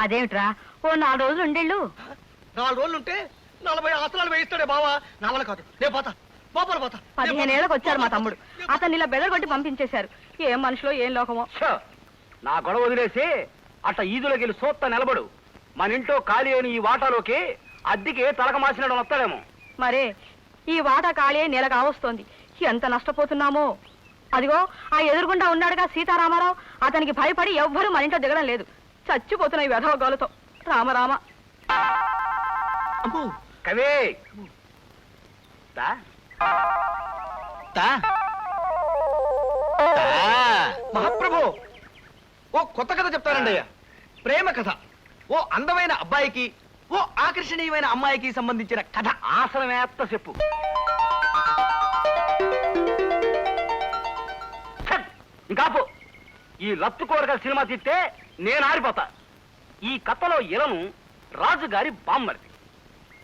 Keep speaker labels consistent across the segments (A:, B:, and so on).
A: అదేమిట్రా? ఓ నాలుగు రోజులు ఉండేళ్ళు.
B: నాలుగు రోజులు ఉంటే నలభై ఆసనాలు వేయిస్తాడే బావా. నా వల్ల కాదు. నేను పోతా. పోపాలి పోతా.
A: పదిహేను. ఏళ్ళకి వచ్చారు మా తమ్ముడు. అతన్ని ఇలా బెదరగొట్టి పంపించేశారు. ఏం మనుషులో ఏం లోకమో!
C: నా గొడవ వదిలేసి అట్ట ఈదులోకి వెళ్ళి సోత్త నిలబడు. మన ఇంట్లో ఖాళీ అయిన ఈ వాటాలోకి అద్దెకి తలక మాసినడం వస్తాడేమో
A: మరే ఈ వాటా ఖాళీ అయి నెల కావస్తోంది ఎంత నష్టపోతున్నామో. అదిగో ఆ ఎదురుగుండా ఉన్నాడుగా సీతారామారావు. అతనికి భయపడి ఎవ్వరూ మన ఇంట్లో దిగడం లేదు. చచ్చిపోతున్నాయి వెధవ గోలతో. రామరామ
B: అమ్మో.
C: కవే! దా.
B: తా. మహాప్రభు ఓ కొత్త కథ చెప్తానండి అయ్యా. ప్రేమ కథ. ఓ అందమైన అబ్బాయికి ఓ ఆకర్షణీయమైన అమ్మాయికి సంబంధించిన కథ.
C: ఆసనమేత్త చెప్పు! ఇంకాపు. ఈ లత్తు కోరగల సినిమా తిట్టే నేను ఆరిపోతా. ఈ కథలో ఇలను రాజుగారి బామ్మర్ది.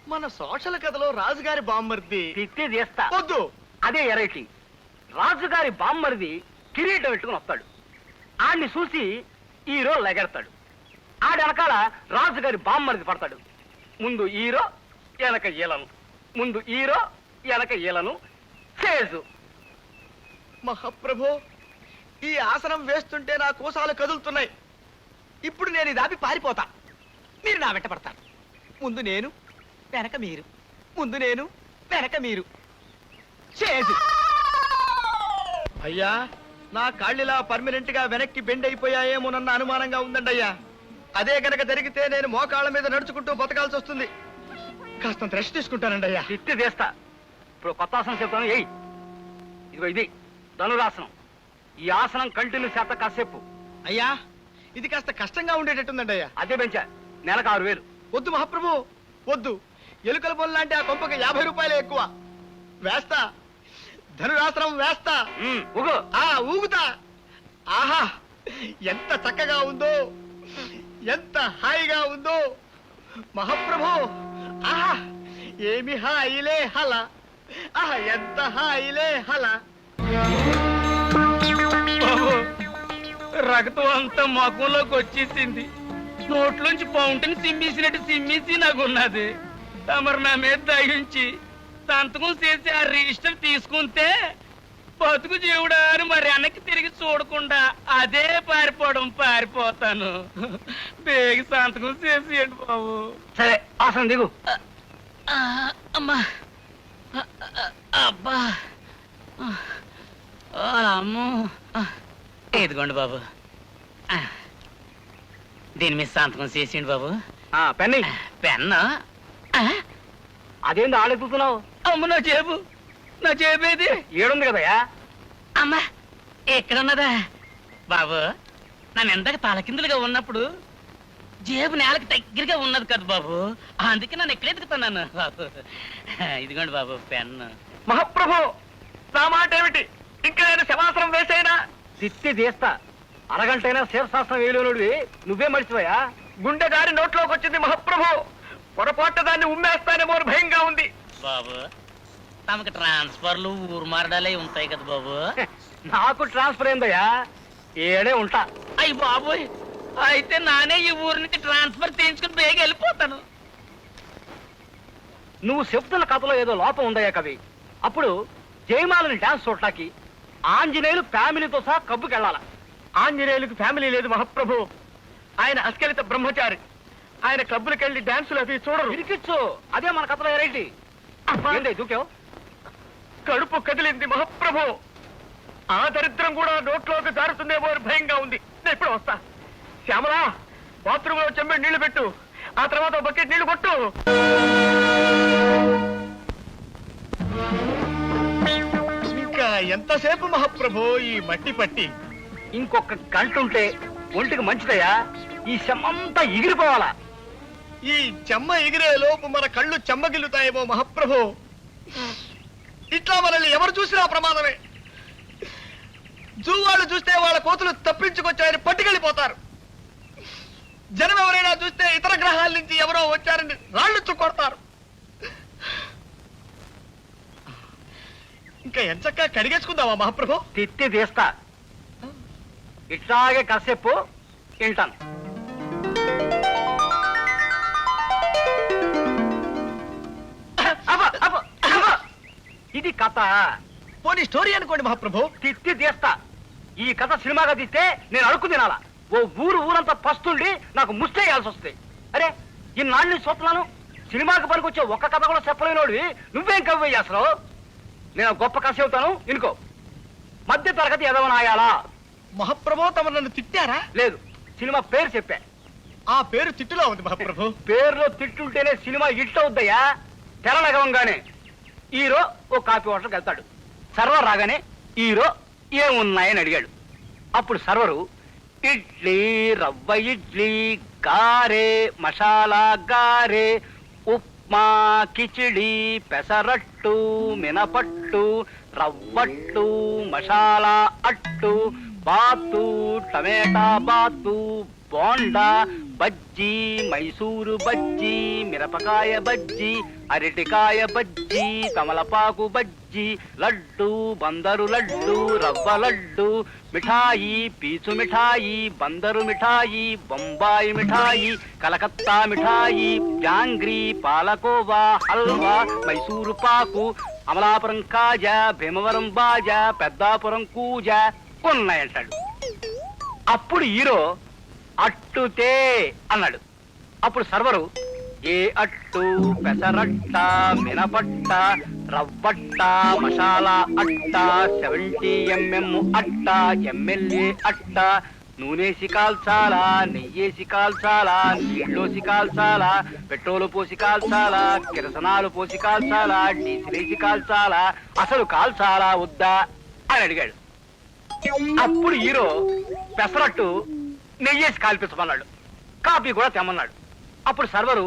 B: మన సోషల్ కథలో రాజుగారి బామ్మర్ది.
C: తిట్టి తీస్తా.
B: వద్దు.
C: అదే ఎరైటీ రాజుగారి బామ్మరిది కిరీటం పెట్టుకుని వస్తాడు. ఆడిని చూసి హీరో లెగెడతాడు. ఆడి వెనకాల రాజుగారి బామ్మరిది పడతాడు. ముందు హీరో వెనక ఈలను ముందు హీరో వెనక ఈలను చేజు.
B: మహాప్రభు ఈ ఆసనం వేస్తుంటే నా కోసాలు కదులుతున్నాయి. ఇప్పుడు నేను ఇది ఆపి పారిపోతా. మీరు నా వెంట పడతారు. ముందు నేను వెనక మీరు. ముందు నేను వెనక మీరు. చేదు. అయ్యా నా కాళ్ళిలా పర్మనెంట్గా వెనక్కి బెండ్ అయిపోయాయేమోనన్న అనుమానంగా ఉందండి అయ్యా. అదే గనక జరిగితే నేను మోకాళ్ళ మీద నడుచుకుంటూ బతకాల్సి వస్తుంది. కాస్తంత రెస్ట్ తీసుకుంటానండి అయ్యా.
C: తిట్టి తీస్తా. ఇప్పుడు కొత్త ఆసనం చెప్తాను ఎయ్ ఇదిగో ఇది ధనురాసనం. ఈ ఆసనం కంటిన్యూ చేత కాసేపు.
B: అయ్యా ఇది కాస్త కష్టంగా ఉండేటట్టుందండి అయ్యా.
C: అదే పెంచా నెలకు ఆరు వేలు.
B: వద్దు మహాప్రభు వద్దు. ఎలుకల బొల్ల లాంటి ఆ కొంపకి యాభై రూపాయలే ఎక్కువ. వేస్తా. ధనురాశ్రం వేస్తా.
C: ఉగు
B: ఆ ఊగుతా. ఆహా ఎంత చక్కగా ఉందో. ఎంత హాయిగా ఉందో. మహాప్రభు ఆహా ఏమి హాయిలే హల. ఆహా ఎంత హాయిలే హల.
D: రక్తం అంతా మకంలోకి వచ్చేసింది. నోట్లోంచి ఫౌంటైన్ సిమ్మేసినట్టు సిమ్మేసి నాకు ఉన్నది తమరు నా మీద దయించి సంతకం చేసి ఆ రిజిస్టర్ తీసుకుంటే బతుకు జీవుడా అని మరి వెనక్కి తిరిగి చూడకుండా అదే పారిపోవడం పారిపోతాను. బేగి సంతకం చేసేయండి బాబు.
C: సరే ఆసనం దిగు.
D: ఆ, అమ్మా. అబ్బా. అమ్మో. ఆ, ఇదిగోండి బాబు. దీని మీద సంతకం చేసేయండి బాబు.
C: ఆ, పెన్ని.
D: పెన్ను. ఆ,
C: అదేంది ఆడెత్తుతున్నావు
D: అమ్మ నా జేబు. నా జేబేది
C: ఏడుంది కదయ్యా?
D: అమ్మా ఎక్కడున్నదా? బాబు నన్ను ఎందాక తలకిందులుగా ఉన్నప్పుడు జేబు నేలకు దగ్గరగా ఉన్నది కదా బాబు. అందుకే నన్ను ఎక్కడ ఎదుగుతున్నాను బాబు ఇదిగోండి బాబు పెన్ను.
B: మహాప్రభు నా మాట ఏమిటి ఇంకా నేను శవాసనం వేసేనా?
C: తిట్టి తీస్తా. అరగంటైనా శీర్షాస్త్రం వేయలేనుడివి నువ్వే మర్చిపోయా?
B: గుండె దారి నోట్లోకి వచ్చింది మహాప్రభు. పొరపాటు దాన్ని ఉమ్మేస్తానేమో భయంగా ఉంది.
D: బాబు తమకు ట్రాన్స్ఫర్లు ఊరు మారడాలే ఉంటాయి కదా బాబు.
C: నాకు ట్రాన్స్ఫర్ అయిందయ్యా ఏడే ఉంటా.
D: అయ్యి బాబోయ్ అయితే నానే ఈ ఊరు నుంచి ట్రాన్స్ఫర్ చేయించుకుని బేగ వెళ్ళిపోతాను.
C: నువ్వు చెప్తున్న కథలో ఏదో లోపం ఉందయ్యా కవి. అప్పుడు జయమాలని డాన్స్ చూడటానికి ఆంజనేయులు ఫ్యామిలీతో సహా కబ్బుకి వెళ్ళాల
B: ఆంజనేయులకు ఫ్యామిలీ లేదు మహాప్రభు. ఆయన అస్కలిత బ్రహ్మచారి. ఆయన క్లబ్బులకు వెళ్ళి డాన్సులు అవి చూడరు.
C: ఇరికిచ్చు అదే మన కథలో ఏంది దూకావు?
B: కడుపు కదిలింది మహాప్రభు. ఆ దరిద్రం కూడా నోట్లోకి జారుతుందేమో అని భయంగా ఉంది. నేను ఇప్పుడు వస్తా. శ్యామలా బాత్రూమ్లో చెమ్మె నీళ్ళు పెట్టు. ఆ తర్వాత బకెట్ నీళ్ళు కొట్టు. ఎంతసేపు మహాప్రభు ఈ మట్టి పట్టి?
C: ఇంకొక గంట ఉంటే ఒంటికి మంచిదయ్యా. ఈ శమంతా ఎగిరిపోవాలా?
B: ఈ చెమ్మ ఎగిరే లోపు మన కళ్ళు చెమ్మగిల్లుతాయేమో మహాప్రభు. ఇట్లా మనల్ని ఎవరు చూసినా ప్రమాదమే. జూ వాళ్ళు చూస్తే వాళ్ళ కోతులు తప్పించుకొచ్చారని పట్టుకెళ్ళిపోతారు. జనం ఎవరైనా చూస్తే ఇతర గ్రహాల నుంచి ఎవరో వచ్చారని రాళ్ళు చుక్కొడతారు ఇంకా ఎంచక్క కడిగేసుకుందావా మహాప్రభు?
C: తిట్టి తీస్తా. ఇట్లాగే కాసేపు వెళ్తాను ఇది కథ.
B: పోనీ స్టోరీ అనుకోండి మహాప్రభు.
C: తిట్టి తీస్తా. ఈ కథ సినిమాగా తీస్తే నేను అడుక్కు తినాలా? ఓ ఊరు ఊరంతా పస్తుండి నాకు ముస్తేయాల్సి వస్తాయి అరే ఈ నాళ్ళు చూస్తున్నాను సినిమాకి పనికొచ్చే ఒక్క కథ కూడా చెప్పలేనోడివి. నువ్వేం కవ్వేయి అసలు నేను గొప్ప కథ చెబుతాను ఇనుకో. మధ్య తరగతి ఎదవనాయాలా
B: మహాప్రభు తమ నన్ను తిట్టారా?
C: లేదు సినిమా పేరు చెప్పా.
B: ఆ పేరు తిట్టులో ఉంది మహాప్రభు.
C: పేరులో తిట్టుంటేనే సినిమా హిట్ అవుద్దయ్యా? తెరలగవంగానే. హీరో ఓ కాఫీ హోటల్కి వెళ్తాడు. సర్వర్ రాగానే హీరో ఏమున్నాయని అడిగాడు. అప్పుడు సర్వరు ఇడ్లీ రవ్వ ఇడ్లీ గారే మసాలా గారే మా కిచిడి పెసరట్టు మినపట్టు రవ్వట్టు మసాలా అట్టు బాతు టమేటా బాతు బోండా బజ్జీ మైసూరు బజ్జీ మిరపకాయ బజ్జీ అరటికాయ బజ్జీ తమలపాకు బజ్జీ లడ్డు బందరు లడ్డు రవ్వ లడ్డు మిఠాయి పీచు మిఠాయి బందరు మిఠాయి బొంబాయి మిఠాయి కలకత్తా మిఠాయి జాంగ్రీ పాలకోవా హల్వా మైసూరు పాకు అమలాపురం కాజా భీమవరం బాజా పెద్దాపురం కూజ ఉన్నాయంటాడు. అప్పుడు హీరో అట్టుతే అన్నాడు. అప్పుడు సర్వరు ఏ అట్టు పెసరట్ట మినపట్ట రవ్వట్ట మసాలా అట్ట సెవెంటీ ఎంఎం అట్ట ఎమ్మెల్యే అట్ట నూనెసి కాల్చాలా నెయ్యేసి కాల్చాలా నీళ్ళోసి కాల్చాలా పెట్రోలు పోసి కాల్చాలా కిరసనాలు పోసి కాల్చాలా డీజిలేసి కాల్చాలా అసలు కాల్చాలా వద్దా అని అడిగాడు. అప్పుడు హీరో పెసరట్టు నెయ్యేసి కాల్పించమన్నాడు. కాపీ కూడా తెమ్మన్నాడు. అప్పుడు సర్వరు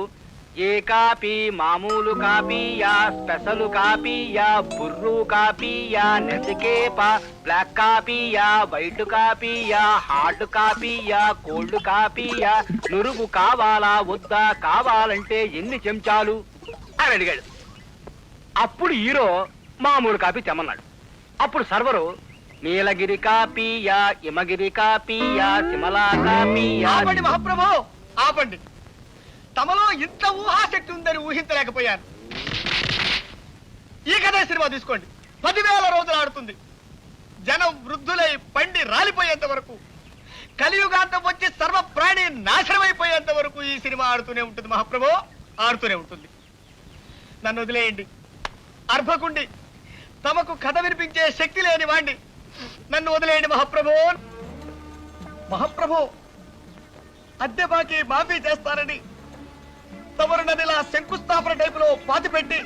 C: ఏ కాపీ? మామూలు కాపీయా? స్పెషల్ కాపీయా? బుర్రు కాపీయా? నెసికేపా బ్లాక్ కాపీయా? వైట్ కాపీయా? హార్డ్ కాపీయా? కోల్డ్ కాపీయా? నురుగు కావాలా? వద్దా? కావాలంటే ఎన్ని చెంచాలు? అని అడిగాడు. అప్పుడు హీరో మామూలు కాపీ తెమ్మన్నాడు. అప్పుడు సర్వరు నీలగిరి కాపీయా? ఇమగిరి కాపీయా? సిమలా కాపీయా?
B: ఆపండి మహాప్రభు! ఆపండి. తమలో ఇంత ఊహాశక్తి ఉందని ఊహించలేకపోయాను. ఈ కథ సినిమా తీసుకోండి. పదివేల రోజులు ఆడుతుంది. జనం వృద్ధులై పండి రాలిపోయేంత వరకు కలియుగాంతం వచ్చి సర్వ ప్రాణి నాశనమైపోయేంత వరకు ఈ సినిమా ఆడుతూనే ఉంటుంది మహాప్రభు. ఆడుతూనే ఉంటుంది. నన్ను వదిలేయండి. అర్భకుండి తమకు కథ వినిపించే శక్తి లేని వాణ్ణి నన్ను వదిలేయండి మహాప్రభు. మహాప్రభు అద్దె బాకీ మాఫీ చేస్తారని తమరు ఇలా శంకుస్థాపన టైపులో పాతి పెట్టి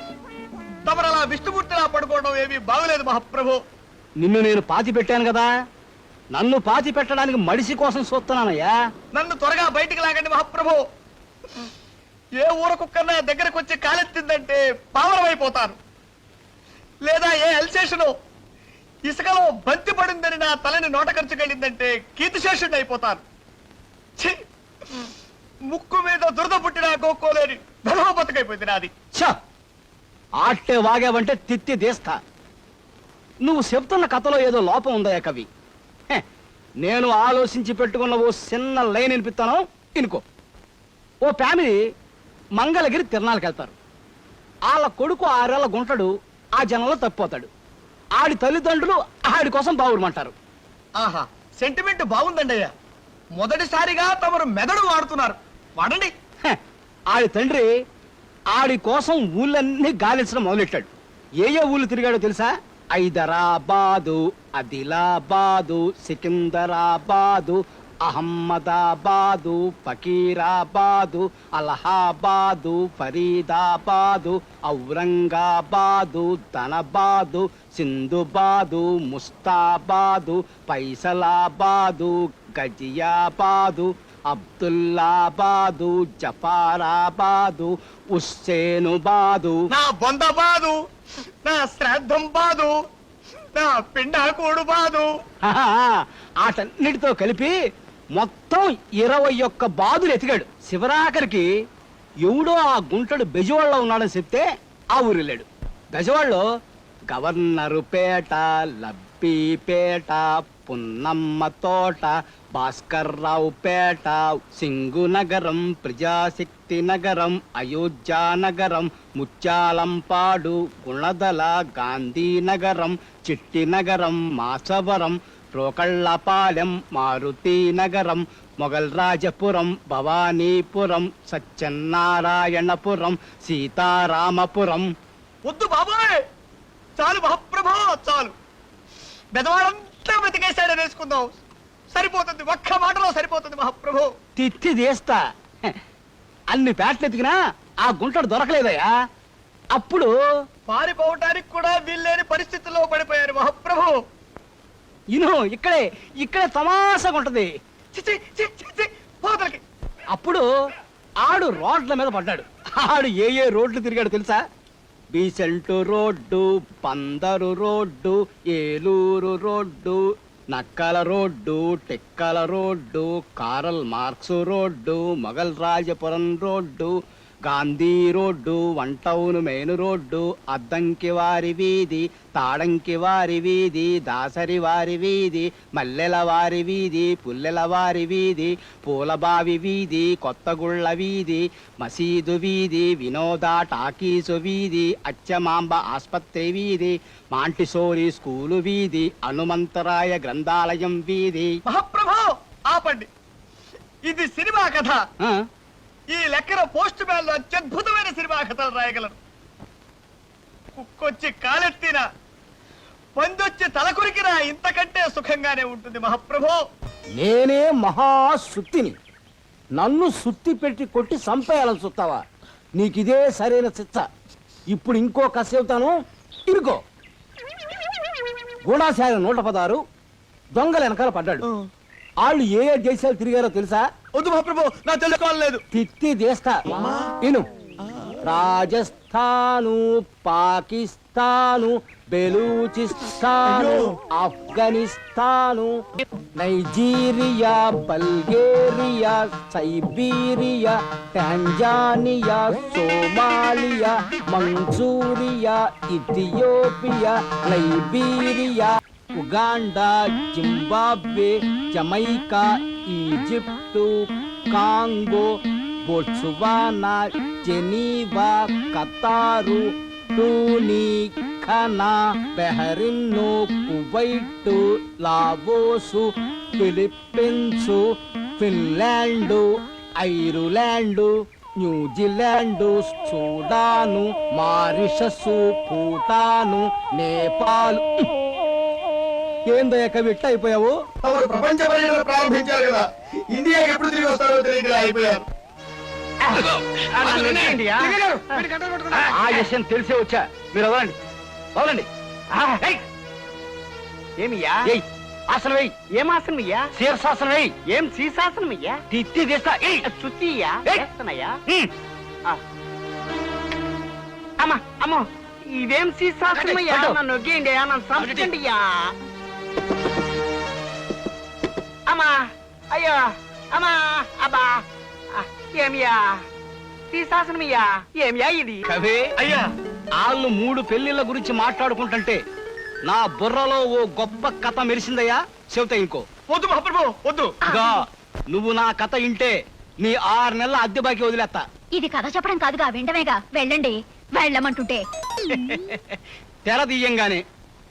B: తమరు అలా విష్ణుమూర్తిలా పడుకోవడం ఏమీ బాగలేదు మహాప్రభు.
C: నిన్ను నేను పాతి పెట్టాను కదా. నన్ను పాతి పెట్టడానికి మడిసి కోసం చూస్తున్నానయ్యా
B: నన్ను త్వరగా బయటికి లాగండి మహాప్రభు. ఏ ఊర కుక్కన్నా దగ్గరకు వచ్చి కాలెత్తిందంటే పావనమైపోతాను లేదా ఏ అల్సేషను ఇసుకలో బంతి పడిందని నా తలని నోట ఖర్చుకెళ్ళిందంటే కీర్తిశేషుడు అయిపోతాను! ముక్కు మీద దురద పుట్టినా గోక్కోలేని బతుకైపోయింది నాది
C: ఛ! ఆట్టే వాగావంటే తిత్తి తీస్తా నువ్వు చెప్తున్న కథలో ఏదో లోపం ఉందయ్యా కవి. నేను ఆలోచించి పెట్టుకున్న ఓ చిన్న లైన్ వినిపిస్తాను ఇనుకో. ఓ ఫ్యామిలీ మంగళగిరి తిరణాలకు వెళ్తారు. వాళ్ళ కొడుకు ఆరేళ్ళ గుంటడు ఆ జనంలో తప్పిపోతాడు. ఆడి తల్లిదండ్రులు ఆడి కోసం బావురమంటారు.
B: ఆహా సెంటిమెంట్ బాగుందండి అయ్యా. మొదటిసారిగా తమరు మెదడు వాడుతున్నారు. వాడండి.
C: ఆడి తండ్రి ఆడి కోసం ఊళ్ళన్నీ గాలించడం మొదలెట్టాడు. ఏ ఏ ఊళ్ళు తిరిగాడో తెలుసా? హైదరాబాదు అదిలాబాదు సికిందరాబాదు అహమ్మదాబాదు ఫకీరాబాదు అలహాబాదు ఫరీదాబాదు ఔరంగాబాదు ధనబాదు సింధుబాదు ముస్తాబాదు పైసలాబాదు గజియాబాదు అబ్దుల్లాబాదు జఫారాబాదు ఉస్సేనుబాదు.
B: నా బొంద బాదు నా శ్రాద్ధం బాదు నా పిండాకూడు బాదు
C: ఆటన్నిటితో కలిపి మొత్తం ఇరవై ఒక్క బాదులు ఎతికాడు. శివరాఖరికి ఎవడో ఆ గుంటడు బెజవాడలో ఉన్నాడని చెప్తే ఆ ఊరు వెళ్ళాడు బెజవాడలో గవర్నరు పేట లబ్బీపేట పున్నమ్మ తోట భాస్కర్రావు పేట సింగు నగరం ప్రజాశక్తి నగరం అయోధ్య నగరం ముత్యాలంపాడు గుణదల గాంధీ నగరం చిట్టి నగరం మాసవరం రోకళ్ళపాలెం మారుతి నగరం మొఘల్ రాజపురం భవానీపురం సత్యనారాయణపురం సీతారామపురం.
B: వద్దు బాబాయ్! చాలు మహాప్రభో చాలు. బెదవాడంతా బతికేశాడని వేసుకుందాం సరిపోతుంది ఒక్క మాటలో సరిపోతుంది మహాప్రభో.
C: తిత్తి తీస్తా. అన్ని పేటలు ఎతికినా ఆ గుంటడు దొరకలేదయ్యా. అప్పుడు
B: పారిపోవటానికి కూడా వీల్లేని పరిస్థితుల్లో పడిపోయారు మహాప్రభు.
C: ఇను ఇక్కడే ఇక్కడే తమాషగా ఉంటది.
B: చిచి పోతలకి
C: అప్పుడు ఆడు రోడ్ల మీద పడ్డాడు. ఆడు ఏ ఏ రోడ్లు తిరిగాడు తెలుసా? Besant road Bandar road Eluru road Nakkala road Tekkala road Karl Marx road Mughal Rajapuram road Gandhi road one town main road Addanki వారి వీధి తాడంకి వారి వీధి దాసరి వారి వీధి మల్లెల వారి వీధి పుల్లెల వారి వీధి పూలబావి వీధి కొత్తగుళ్ళ వీధి మసీదు వీధి వినోద టాకీసు వీధి అచ్చమాంబ ఆస్పత్రి వీధి మాంటిసోరి స్కూలు వీధి హనుమంతరాయ గ్రంథాలయం వీధి.
B: మహాప్రభు ఆపండి. ఇది సినిమా కథ. ఈ లెక్కన పోస్ట్ మ్యాన్లో అత్యద్భుతమైన సినిమా కథలు రాయగలరు. కుక్కొచ్చి కాలెత్తినా పందొచ్చి తలకురికినా ఇంతకంటే సుఖంగానే ఉంటుంది మహాప్రభు.
E: నేనే మహాసుత్తిని నన్ను సుత్తి పెట్టి కొట్టి చంపేయాలని చూస్తావా? నీకిదే సరైన చిచ్చ ఇప్పుడు ఇంకో కథ చెబుతాను. ఇరుకో. గూఢాచార్య నూట పదారు దొంగల వెనకాల పడ్డాడు. వాళ్ళు ఏ ఏ దేశాలు తిరిగారో తెలుసా?
B: వద్దు మహాప్రభు నా తెలుసుకోలేదు
E: తిత్తి దేస్తా ఇను. Rajasthan Pakistan Baluchistan Afghanistan Nigeria Bulgaria Siberia Tanzania Somalia Manchuria Ethiopia Liberia. Uganda Zimbabwe Jamaica Egypt Congo Botswana Geneva Qatar టూనీ Ghana Bahrain Kuwait Laos Philippines Finland Ireland New Zealand Sudan Mauritius Bhutan Nepal ఏందయ్య కవి ఇట్ట అయిపోయావు?
B: తమరు ప్రపంచ పర్యటన ప్రారంభించారు కదా. ఇండియాకి ఎప్పుడు తిరిగి వస్తారో తెలియక అయిపోయారు.
F: ఆ విషయం తెలిసే వచ్చా. మీరు వదలండి. వదలండి. ఆ, ఏయ్! ఏమియ్యా?
C: ఏయ్
F: ఆసనం వెయ్యి ఏం ఆసనం అయ్యా
C: శీర్షాసనం వెయ్యి
F: ఏం శీర్షాసనం అయ్యా
C: తిత్తి తీస్తా.
F: అమ్మా అమ్మో ఇదేం శీర్షాసనం అయ్యా. నన్ను నొగ్గేయండి నన్ను సంపండి అయ్యా అమ్మా అయ్యో అమ్మా అబ్బా. ఏమియా? శీర్షాసనమయ్యా ఏమియా ఇది?
C: కవే
B: అయ్యా.
C: వాళ్ళు మూడు పెళ్ళిళ్ళ గురించి మాట్లాడుకుంటుంటే నా బుర్రలో ఓ గొప్ప కథ మెరిసిందయ్యా. చెబుతా ఇంకో.
B: వద్దు మహాప్రభు వద్దు.
C: ఇదిగో, నువ్వు నా కథ ఇంటే నీ ఆరు నెలల అద్దె బాకీ వదిలేస్తా
G: ఇది కథ చెప్పడం కాదుగా వింటమేగా. వెళ్ళండి వెళ్ళమంటుంటే.
C: తెర తీయంగానే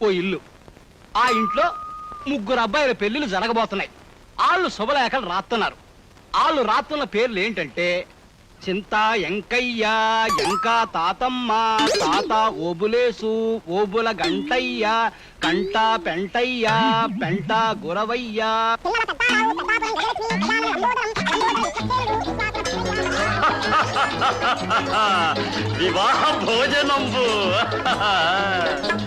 C: ఓ ఇల్లు. ఆ ఇంట్లో ముగ్గురు అబ్బాయిల పెళ్ళిళ్ళు జరగబోతున్నాయి. వాళ్ళు శుభలేఖలు రాస్తున్నారు. వాళ్ళు రాస్తున్న పేర్లు ఏంటంటే చింత ఎంకయ్య ఎంకా తాతమ్మ తాత ఓబులేసు ఓబుల గంటయ్య కంట పెంటయ్య పెంట గురవయ్య.
H: వివాహ భోజనంబు.